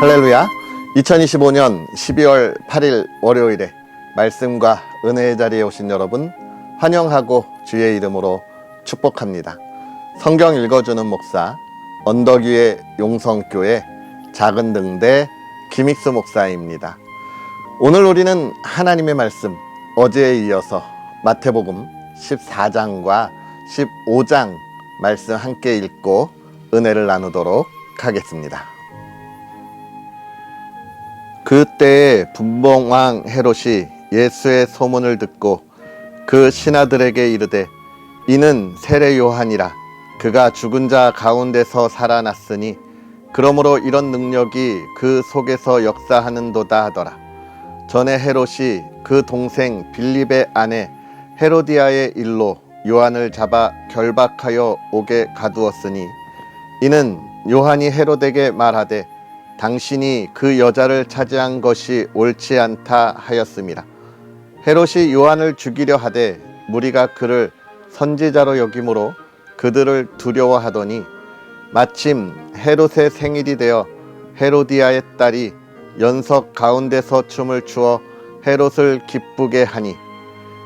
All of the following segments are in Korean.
할렐루야. 2025년 12월 8일 월요일에 말씀과 은혜의 자리에 오신 여러분 환영하고 주의 이름으로 축복합니다. 성경 읽어주는 목사 언덕 위의 용성교회 작은 등대 김익수 목사입니다. 오늘 우리는 하나님의 말씀 어제에 이어서 마태복음 14장과 15장 말씀 함께 읽고 은혜를 나누도록 하겠습니다. 그때에 분봉왕 헤롯이 예수의 소문을 듣고 그 신하들에게 이르되 이는 세례 요한이라 그가 죽은 자 가운데서 살아났으니 그러므로 이런 능력이 그 속에서 역사하는도다 하더라. 전에 헤롯이 그 동생 빌립의 아내 헤로디아의 일로 요한을 잡아 결박하여 오게 가두었으니 이는 요한이 헤롯에게 말하되 당신이 그 여자를 차지한 것이 옳지 않다 하였습니다. 헤롯이 요한을 죽이려 하되 무리가 그를 선지자로 여김으로 그들을 두려워하더니 마침 헤롯의 생일이 되어 헤로디아의 딸이 연석 가운데서 춤을 추어 헤롯을 기쁘게 하니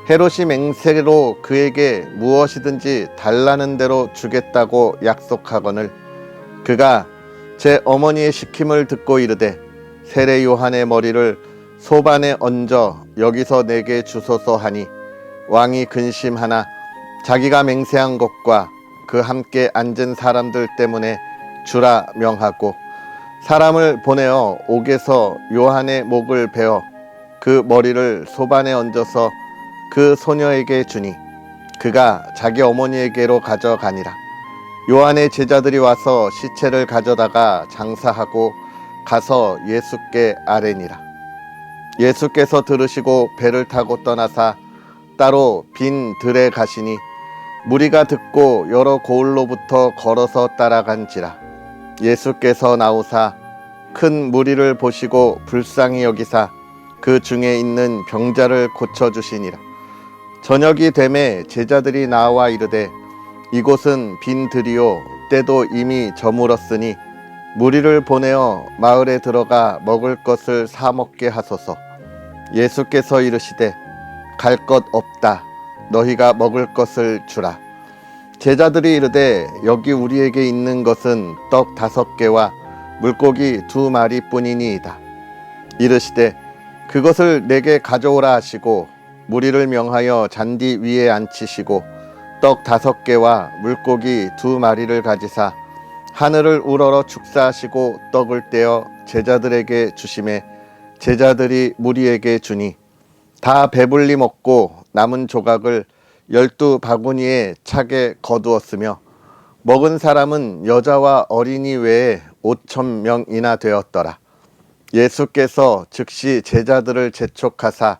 헤롯이 맹세로 그에게 무엇이든지 달라는 대로 주겠다고 약속하거늘 그가 제 어머니의 시킴을 듣고 이르되 세례 요한의 머리를 소반에 얹어 여기서 내게 주소서 하니 왕이 근심하나 자기가 맹세한 것과 그 함께 앉은 사람들 때문에 주라 명하고 사람을 보내어 옥에서 요한의 목을 베어 그 머리를 소반에 얹어서 그 소녀에게 주니 그가 자기 어머니에게로 가져가니라. 요한의 제자들이 와서 시체를 가져다가 장사하고 가서 예수께 아뢰니라. 예수께서 들으시고 배를 타고 떠나사 따로 빈 들에 가시니 무리가 듣고 여러 고을로부터 걸어서 따라간지라. 예수께서 나오사 큰 무리를 보시고 불쌍히 여기사 그 중에 있는 병자를 고쳐 주시니라. 저녁이 되매 제자들이 나와 이르되 이곳은 빈 들이요 때도 이미 저물었으니 무리를 보내어 마을에 들어가 먹을 것을 사 먹게 하소서. 예수께서 이르시되 갈 것 없다. 너희가 먹을 것을 주라. 제자들이 이르되 여기 우리에게 있는 것은 떡 다섯 개와 물고기 두 마리뿐이니이다. 이르시되 그것을 내게 가져오라 하시고 무리를 명하여 잔디 위에 앉히시고 떡 다섯 개와 물고기 두 마리를 가지사 하늘을 우러러 축사하시고 떡을 떼어 제자들에게 주심에 제자들이 무리에게 주니 다 배불리 먹고 남은 조각을 열두 바구니에 차게 거두었으며 먹은 사람은 여자와 어린이 외에 오천 명이나 되었더라. 예수께서 즉시 제자들을 재촉하사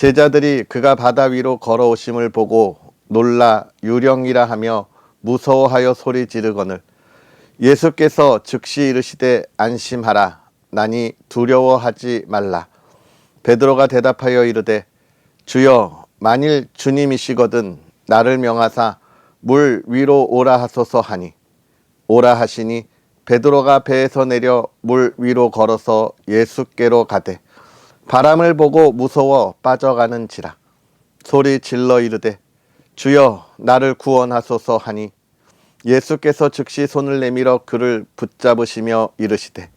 제자들이 그가 바다 위로 걸어오심을 보고 놀라 유령이라 하며 무서워하여 소리 지르거늘. 예수께서 즉시 이르시되 안심하라. 나니 두려워하지 말라. 베드로가 대답하여 이르되 주여 만일 주님이시거든 나를 명하사 물 위로 오라 하소서 하니. 오라 하시니 베드로가 배에서 내려 물 위로 걸어서 예수께로 가되 바람을 보고 무서워 빠져가는지라. 소리 질러 이르되 주여 나를 구원하소서 하니. 예수께서 즉시 손을 내밀어 그를 붙잡으시며 이르시되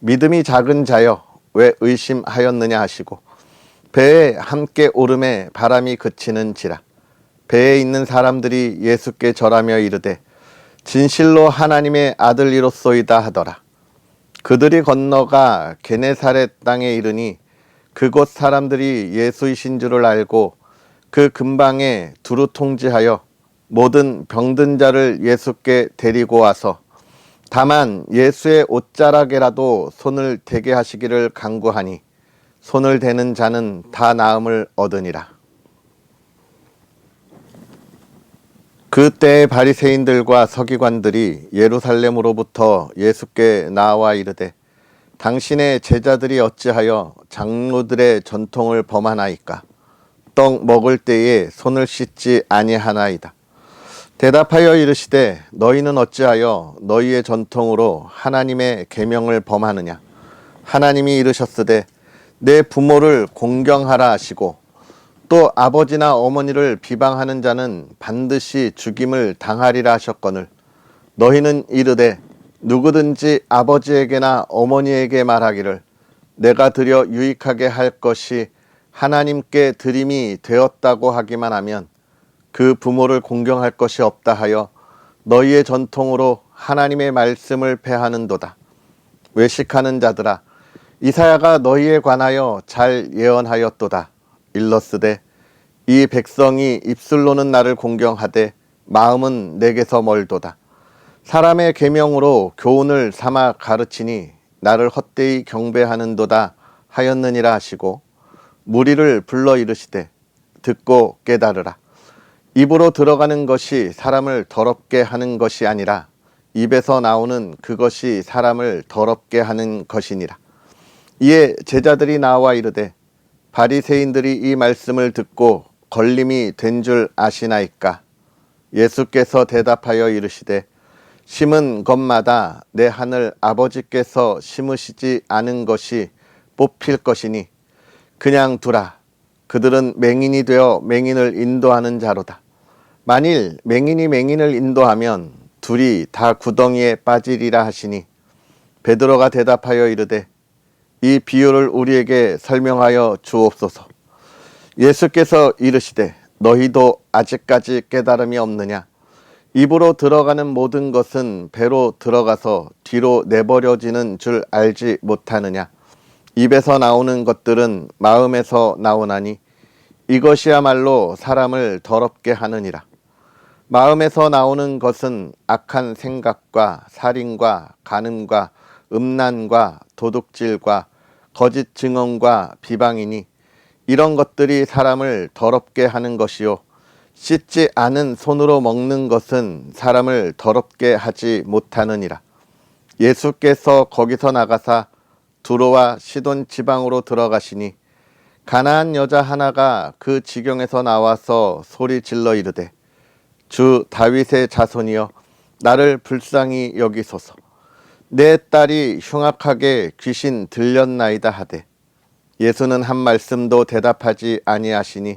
믿음이 작은 자여 왜 의심하였느냐 하시고 배에 함께 오름에 바람이 그치는지라. 배에 있는 사람들이 예수께 절하며 이르되 진실로 하나님의 아들이로소이다 하더라. 그들이 건너가 게네사렛 땅에 이르니 그곳 사람들이 예수이신 줄을 알고 그 근방에 두루 통지하여 모든 병든 자를 예수께 데리고 와서 다만 예수의 옷자락에라도 손을 대게 하시기를 간구하니 손을 대는 자는 다 나음을 얻으니라. 그때 바리새인들과 서기관들이 예루살렘으로부터 예수께 나와 이르되 당신의 제자들이 어찌하여 장로들의 전통을 범하나이까? 떡 먹을 때에 손을 씻지 아니하나이다. 대답하여 이르시되 너희는 어찌하여 너희의 전통으로 하나님의 계명을 범하느냐? 하나님이 이르셨으되 내 부모를 공경하라 하시고 또 아버지나 어머니를 비방하는 자는 반드시 죽임을 당하리라 하셨거늘. 너희는 이르되 누구든지 아버지에게나 어머니에게 말하기를 내가 드려 유익하게 할 것이 하나님께 드림이 되었다고 하기만 하면 그 부모를 공경할 것이 없다 하여 너희의 전통으로 하나님의 말씀을 패하는도다. 외식하는 자들아 이사야가 너희에 관하여 잘 예언하였도다. 일러스되 이 백성이 입술로는 나를 공경하되 마음은 내게서 멀도다. 사람의 계명으로 교훈을 삼아 가르치니 나를 헛되이 경배하는도다 하였느니라 하시고 무리를 불러 이르시되 듣고 깨달으라. 입으로 들어가는 것이 사람을 더럽게 하는 것이 아니라 입에서 나오는 그것이 사람을 더럽게 하는 것이니라. 이에 제자들이 나와 이르되 바리새인들이 이 말씀을 듣고 걸림이 된 줄 아시나이까 예수께서 대답하여 이르시되 심은 것마다 내 하늘 아버지께서 심으시지 않은 것이 뽑힐 것이니 그냥 두라 그들은 맹인이 되어 맹인을 인도하는 자로다 만일 맹인이 맹인을 인도하면 둘이 다 구덩이에 빠지리라 하시니 베드로가 대답하여 이르되 이 비유를 우리에게 설명하여 주옵소서. 예수께서 이르시되 너희도 아직까지 깨달음이 없느냐? 입으로 들어가는 모든 것은 배로 들어가서 뒤로 내버려지는 줄 알지 못하느냐? 입에서 나오는 것들은 마음에서 나오나니 이것이야말로 사람을 더럽게 하느니라. 마음에서 나오는 것은 악한 생각과 살인과 간음과 음란과 도둑질과 거짓 증언과 비방이니 이런 것들이 사람을 더럽게 하는 것이요 씻지 않은 손으로 먹는 것은 사람을 더럽게 하지 못하느니라. 예수께서 거기서 나가사 두로와 시돈 지방으로 들어가시니 가나안 여자 하나가 그 지경에서 나와서 소리 질러 이르되 주 다윗의 자손이여 나를 불쌍히 여기소서. 내 딸이 흉악하게 귀신 들렸나이다 하되 예수는 한 말씀도 대답하지 아니하시니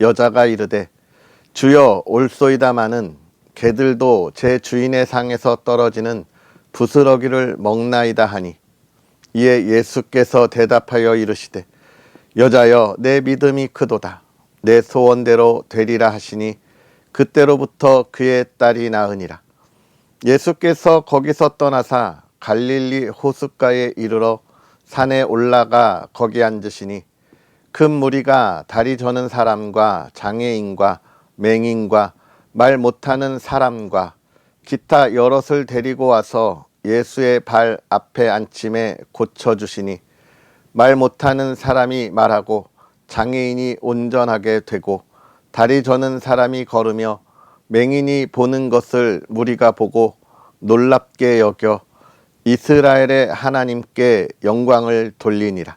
여자가 이르되 주여 올소이다마는 개들도 제 주인의 상에서 떨어지는 부스러기를 먹나이다 하니 이에 예수께서 대답하여 이르시되 여자여 내 믿음이 크도다. 내 소원대로 되리라 하시니 그때로부터 그의 딸이 나으니라. 예수께서 거기서 떠나사 갈릴리 호숫가에 이르러 산에 올라가 거기 앉으시니 큰 무리가 다리 저는 사람과 장애인과 맹인과 말 못하는 사람과 기타 여럿을 데리고 와서 예수의 발 앞에 앉힘에 고쳐주시니 말 못하는 사람이 말하고 장애인이 온전하게 되고 다리 저는 사람이 걸으며 맹인이 보는 것을 무리가 보고 놀랍게 여겨 이스라엘의 하나님께 영광을 돌리니라.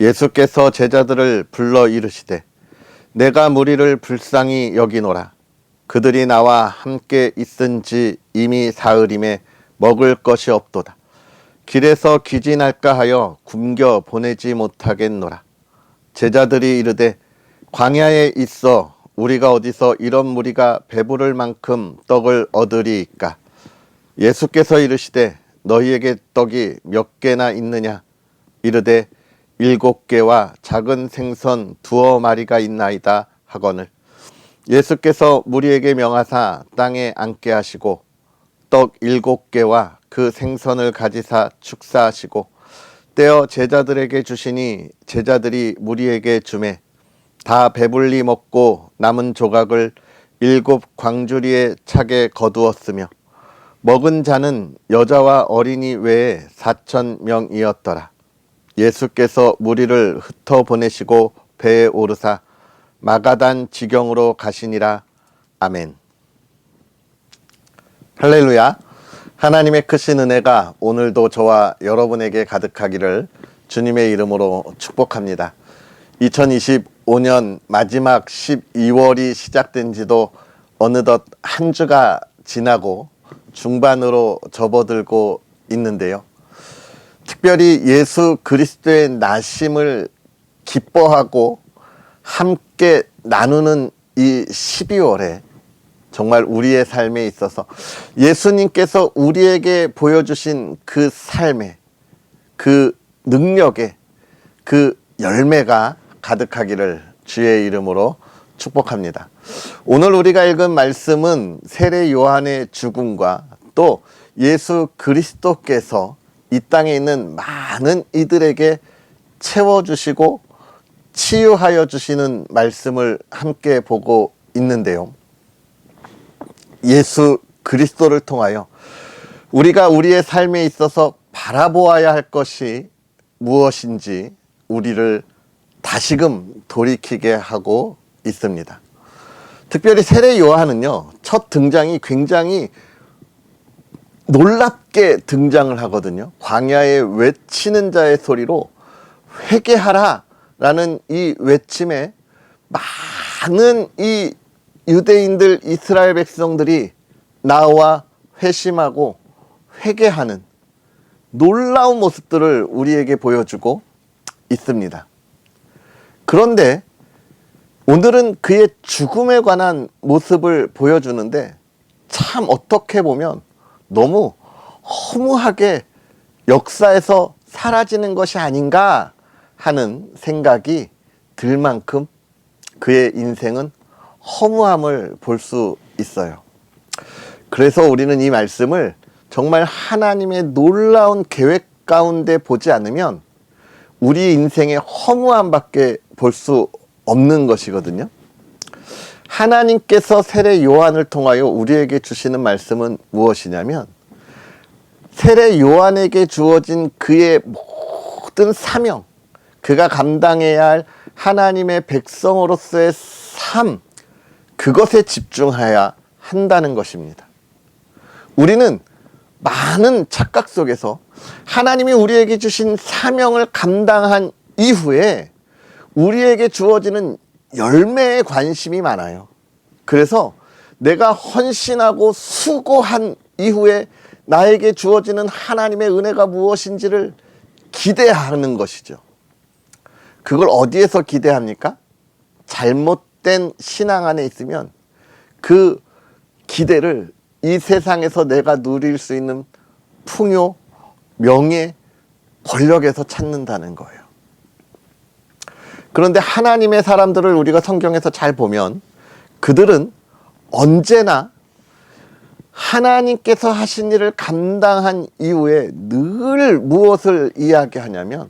예수께서 제자들을 불러 이르시되 내가 무리를 불쌍히 여기노라. 그들이 나와 함께 있은지 이미 사흘임에 먹을 것이 없도다. 길에서 기진할까 하여 굶겨 보내지 못하겠노라. 제자들이 이르되 광야에 있어 우리가 어디서 이런 무리가 배부를 만큼 떡을 얻으리이까 예수께서 이르시되 너희에게 떡이 몇 개나 있느냐 이르되 일곱 개와 작은 생선 두어 마리가 있나이다 하거늘 예수께서 무리에게 명하사 땅에 앉게 하시고 떡 일곱 개와 그 생선을 가지사 축사하시고 떼어 제자들에게 주시니 제자들이 무리에게 주매 다 배불리 먹고 남은 조각을 일곱 광주리에 차게 거두었으며 먹은 자는 여자와 어린이 외에 사천 명이었더라. 예수께서 무리를 흩어 보내시고 배에 오르사 마가단 지경으로 가시니라. 아멘. 할렐루야. 하나님의 크신 은혜가 오늘도 저와 여러분에게 가득하기를 주님의 이름으로 축복합니다. 2025년 마지막 12월이 시작된 지도 어느덧 한 주가 지나고 중반으로 접어들고 있는데요. 특별히 예수 그리스도의 나심을 기뻐하고 함께 나누는 이 12월에 정말 우리의 삶에 있어서 예수님께서 우리에게 보여주신 그 삶에 그 능력에 그 열매가 가득하기를 주의 이름으로 축복합니다. 오늘 우리가 읽은 말씀은 세례 요한의 죽음과 또 예수 그리스도께서 이 땅에 있는 많은 이들에게 채워주시고 치유하여 주시는 말씀을 함께 보고 있는데요. 예수 그리스도를 통하여 우리가 우리의 삶에 있어서 바라보아야 할 것이 무엇인지 우리를 다시금 돌이키게 하고 있습니다. 특별히 세례 요한은요, 첫 등장이 굉장히 놀랍게 등장을 하거든요. 광야에 외치는 자의 소리로 회개하라 라는 이 외침에 많은 이 유대인들 이스라엘 백성들이 나와 회심하고 회개하는 놀라운 모습들을 우리에게 보여주고 있습니다. 그런데 오늘은 그의 죽음에 관한 모습을 보여주는데 참 어떻게 보면 너무 허무하게 역사에서 사라지는 것이 아닌가 하는 생각이 들 만큼 그의 인생은 허무함을 볼 수 있어요. 그래서 우리는 이 말씀을 정말 하나님의 놀라운 계획 가운데 보지 않으면 우리 인생의 허무함밖에 볼 수 없는 것이거든요. 하나님께서 세례 요한을 통하여 우리에게 주시는 말씀은 무엇이냐면 세례 요한에게 주어진 그의 모든 사명, 그가 감당해야 할 하나님의 백성으로서의 삶, 그것에 집중해야 한다는 것입니다. 우리는 많은 착각 속에서 하나님이 우리에게 주신 사명을 감당한 이후에 우리에게 주어지는 열매에 관심이 많아요. 그래서 내가 헌신하고 수고한 이후에 나에게 주어지는 하나님의 은혜가 무엇인지를 기대하는 것이죠. 그걸 어디에서 기대합니까? 잘못된 신앙 안에 있으면 그 기대를 이 세상에서 내가 누릴 수 있는 풍요, 명예, 권력에서 찾는다는 거예요. 그런데 하나님의 사람들을 우리가 성경에서 잘 보면 그들은 언제나 하나님께서 하신 일을 감당한 이후에 늘 무엇을 이야기하냐면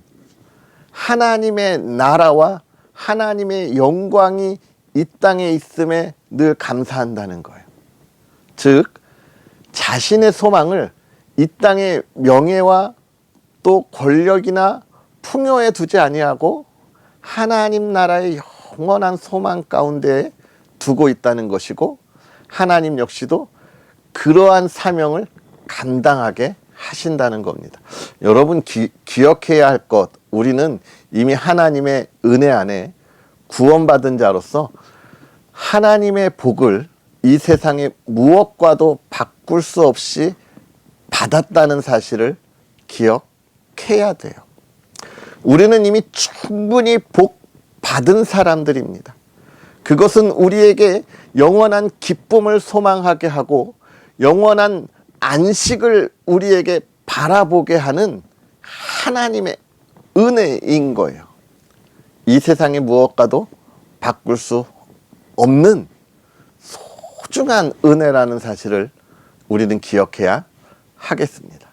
하나님의 나라와 하나님의 영광이 이 땅에 있음에 늘 감사한다는 거예요. 즉, 자신의 소망을 이 땅의 명예와 또 권력이나 풍요에 두지 아니하고 하나님 나라의 영원한 소망 가운데 두고 있다는 것이고 하나님 역시도 그러한 사명을 감당하게 하신다는 겁니다. 여러분 기, 기억해야 할 것, 우리는 이미 하나님의 은혜 안에 구원받은 자로서 하나님의 복을 이 세상의 무엇과도 바꿀 수 없이 받았다는 사실을 기억해야 돼요. 우리는 이미 충분히 복 받은 사람들입니다. 그것은 우리에게 영원한 기쁨을 소망하게 하고 영원한 안식을 우리에게 바라보게 하는 하나님의 은혜인 거예요. 이 세상의 무엇과도 바꿀 수 없는 소중한 은혜라는 사실을 우리는 기억해야 하겠습니다.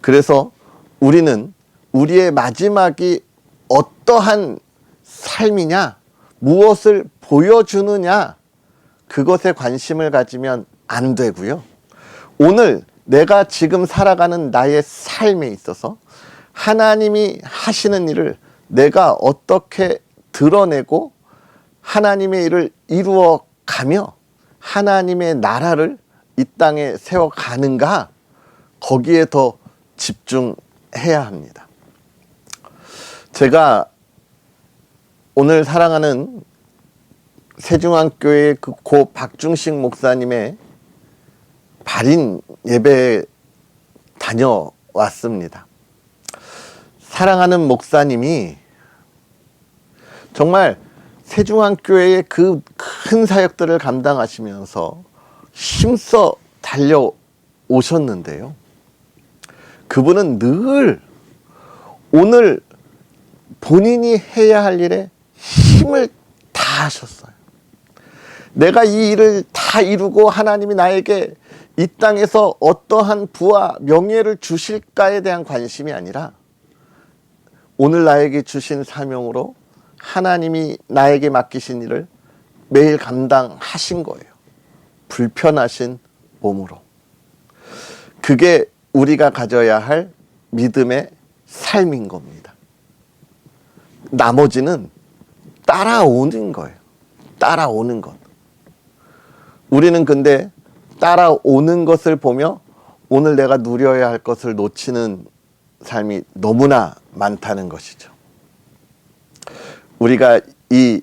그래서 우리는 우리의 마지막이 어떠한 삶이냐, 무엇을 보여주느냐, 그것에 관심을 가지면 안 되고요. 오늘 내가 지금 살아가는 나의 삶에 있어서 하나님이 하시는 일을 내가 어떻게 드러내고 하나님의 일을 이루어 가며 하나님의 나라를 이 땅에 세워 가는가 거기에 더 집중해야 합니다. 제가 오늘 사랑하는 세중앙교회 그 고 박중식 목사님의 발인 예배 다녀왔습니다. 사랑하는 목사님이 정말 세중앙교회의 그 큰 사역들을 감당하시면서 힘써 달려오셨는데요. 그분은 늘 오늘 본인이 해야 할 일에 힘을 다 하셨어요. 내가 이 일을 다 이루고 하나님이 나에게 이 땅에서 어떠한 부와 명예를 주실까에 대한 관심이 아니라 오늘 나에게 주신 사명으로 하나님이 나에게 맡기신 일을 매일 감당하신 거예요. 불편하신 몸으로. 그게 우리가 가져야 할 믿음의 삶인 겁니다. 나머지는 따라오는 거예요. 따라오는 것. 우리는 근데 따라오는 것을 보며 오늘 내가 누려야 할 것을 놓치는 삶이 너무나 많다는 것이죠. 우리가 이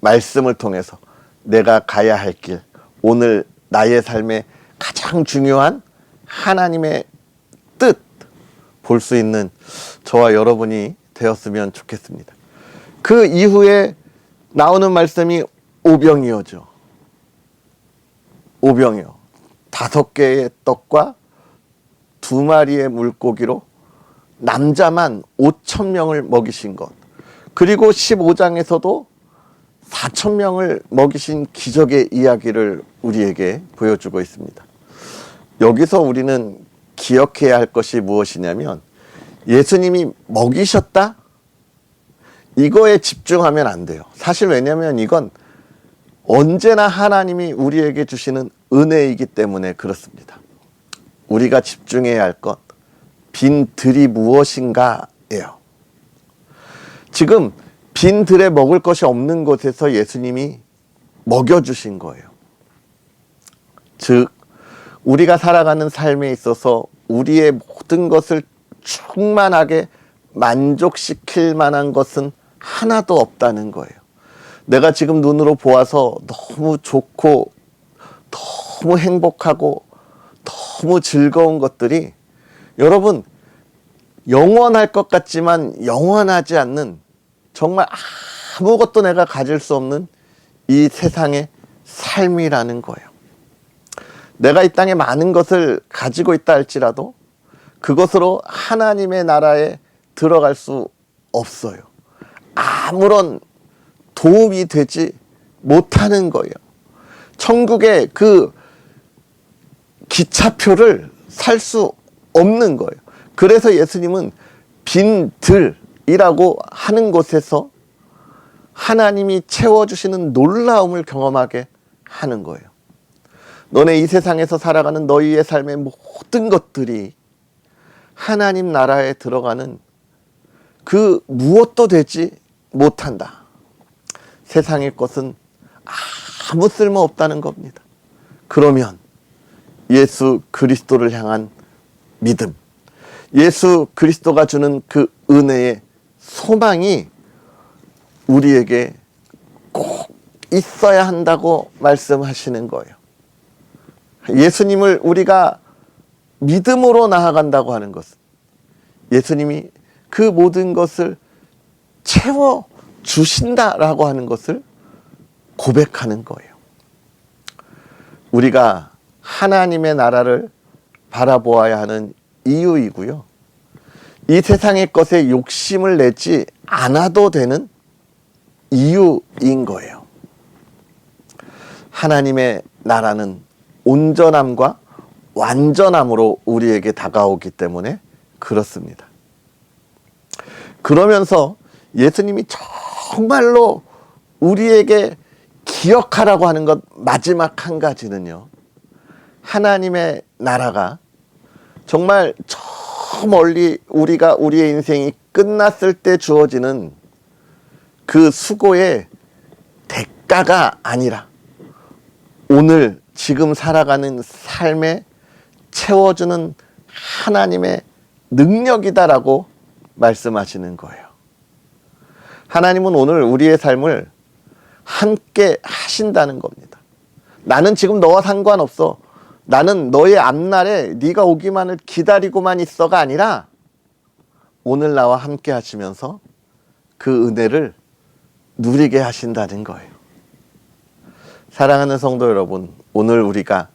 말씀을 통해서 내가 가야 할 길, 오늘 나의 삶의 가장 중요한 하나님의 뜻 볼 수 있는 저와 여러분이 되었으면 좋겠습니다. 그 이후에 나오는 말씀이 오병이어죠. 오병이어. 다섯 개의 떡과 두 마리의 물고기로 남자만 5천 명을 먹이신 것. 그리고 15장에서도 4천 명을 먹이신 기적의 이야기를 우리에게 보여주고 있습니다. 여기서 우리는 기억해야 할 것이 무엇이냐면 예수님이 먹이셨다? 이거에 집중하면 안 돼요. 사실 왜냐하면 이건 언제나 하나님이 우리에게 주시는 은혜이기 때문에 그렇습니다. 우리가 집중해야 할 것, 빈 들이 무엇인가예요. 지금 빈 들에 먹을 것이 없는 곳에서 예수님이 먹여주신 거예요. 즉, 우리가 살아가는 삶에 있어서 우리의 모든 것을 충만하게 만족시킬 만한 것은 하나도 없다는 거예요. 내가 지금 눈으로 보아서 너무 좋고 너무 행복하고 너무 즐거운 것들이 여러분 영원할 것 같지만 영원하지 않는 정말 아무것도 내가 가질 수 없는 이 세상의 삶이라는 거예요. 내가 이 땅에 많은 것을 가지고 있다 할지라도 그것으로 하나님의 나라에 들어갈 수 없어요. 아무런 도움이 되지 못하는 거예요. 천국의 그 기차표를 살 수 없는 거예요. 그래서 예수님은 빈 들이라고 하는 곳에서 하나님이 채워주시는 놀라움을 경험하게 하는 거예요. 너네 이 세상에서 살아가는 너희의 삶의 모든 것들이 하나님 나라에 들어가는 그 무엇도 되지 못한다. 세상의 것은 아무 쓸모 없다는 겁니다. 그러면 예수 그리스도를 향한 믿음, 예수 그리스도가 주는 그 은혜의 소망이 우리에게 꼭 있어야 한다고 말씀하시는 거예요. 예수님을 우리가 믿음으로 나아간다고 하는 것은 예수님이 그 모든 것을 채워 주신다라고 하는 것을 고백하는 거예요. 우리가 하나님의 나라를 바라보아야 하는 이유이고요. 이 세상의 것에 욕심을 내지 않아도 되는 이유인 거예요. 하나님의 나라는 온전함과 완전함으로 우리에게 다가오기 때문에 그렇습니다. 그러면서 예수님이 정말로 우리에게 기억하라고 하는 것 마지막 한 가지는요. 하나님의 나라가 정말 저 멀리 우리가 우리의 인생이 끝났을 때 주어지는 그 수고의 대가가 아니라 오늘 지금 살아가는 삶에 채워주는 하나님의 능력이다라고 말씀하시는 거예요. 하나님은 오늘 우리의 삶을 함께 하신다는 겁니다. 나는 지금 너와 상관없어. 나는 너의 앞날에 네가 오기만을 기다리고만 있어가 아니라 오늘 나와 함께 하시면서 그 은혜를 누리게 하신다는 거예요. 사랑하는 성도 여러분, 오늘 우리가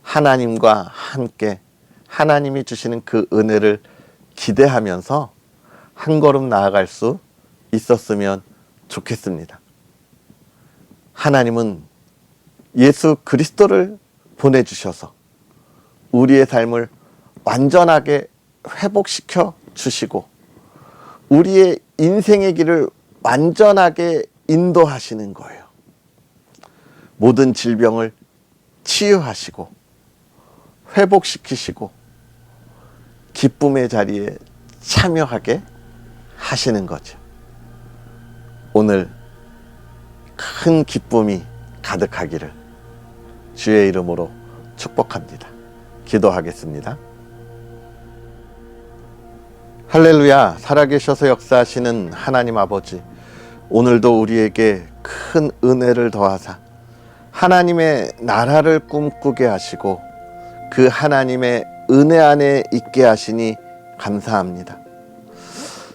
하나님과 함께 하나님이 주시는 그 은혜를 기대하면서 한 걸음 나아갈 수 있었으면 좋겠습니다. 하나님은 예수 그리스도를 보내주셔서 우리의 삶을 완전하게 회복시켜 주시고 우리의 인생의 길을 완전하게 인도하시는 거예요. 모든 질병을 치유하시고 회복시키시고 기쁨의 자리에 참여하게 하시는 거죠. 오늘 큰 기쁨이 가득하기를 주의 이름으로 축복합니다. 기도하겠습니다. 할렐루야, 살아계셔서 역사하시는 하나님 아버지, 오늘도 우리에게 큰 은혜를 더하사 하나님의 나라를 꿈꾸게 하시고 그 하나님의 은혜 안에 있게 하시니 감사합니다.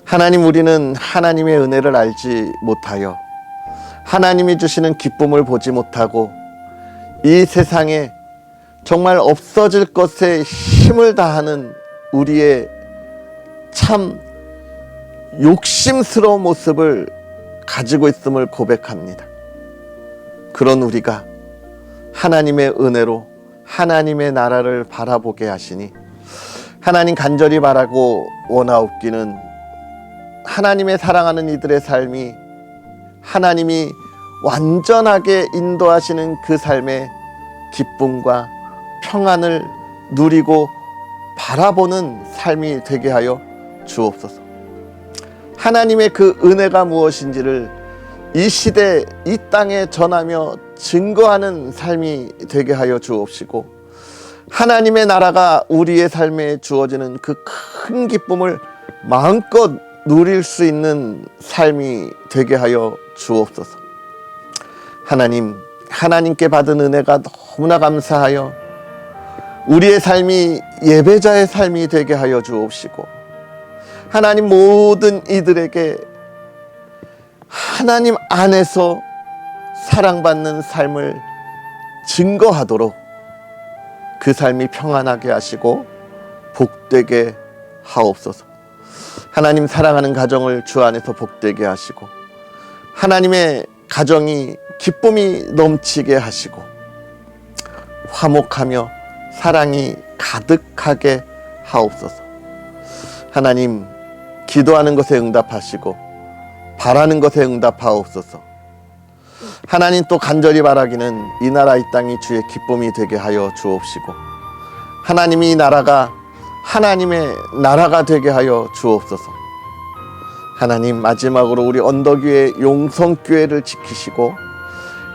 하나님, 우리는 하나님의 은혜를 알지 못하여 하나님이 주시는 기쁨을 보지 못하고 이 세상에 정말 없어질 것에 힘을 다하는 우리의 참 욕심스러운 모습을 가지고 있음을 고백합니다. 그런 우리가 하나님의 은혜로 하나님의 나라를 바라보게 하시니 하나님 간절히 바라고 원하옵기는 하나님의 사랑하는 이들의 삶이 하나님이 완전하게 인도하시는 그 삶의 기쁨과 평안을 누리고 바라보는 삶이 되게 하여 주옵소서. 하나님의 그 은혜가 무엇인지를 이 시대 이 땅에 전하며 증거하는 삶이 되게 하여 주옵시고 하나님의 나라가 우리의 삶에 주어지는 그 큰 기쁨을 마음껏 누릴 수 있는 삶이 되게 하여 주옵소서. 하나님, 하나님께 받은 은혜가 너무나 감사하여 우리의 삶이 예배자의 삶이 되게 하여 주옵시고 하나님 모든 이들에게 하나님 안에서 사랑받는 삶을 증거하도록 그 삶이 평안하게 하시고 복되게 하옵소서. 하나님 사랑하는 가정을 주 안에서 복되게 하시고 하나님의 가정이 기쁨이 넘치게 하시고 화목하며 사랑이 가득하게 하옵소서. 하나님 기도하는 것에 응답하시고 바라는 것에 응답하옵소서. 하나님 또 간절히 바라기는 이 나라 이 땅이 주의 기쁨이 되게 하여 주옵시고 하나님이 이 나라가 하나님의 나라가 되게 하여 주옵소서. 하나님 마지막으로 우리 언덕 위의 용성 교회를 지키시고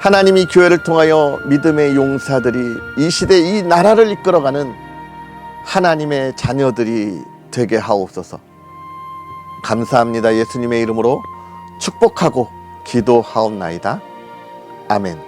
하나님이 교회를 통하여 믿음의 용사들이 이 시대 이 나라를 이끌어가는 하나님의 자녀들이 되게 하옵소서. 감사합니다. 예수님의 이름으로 축복하고 기도하옵나이다. 아멘.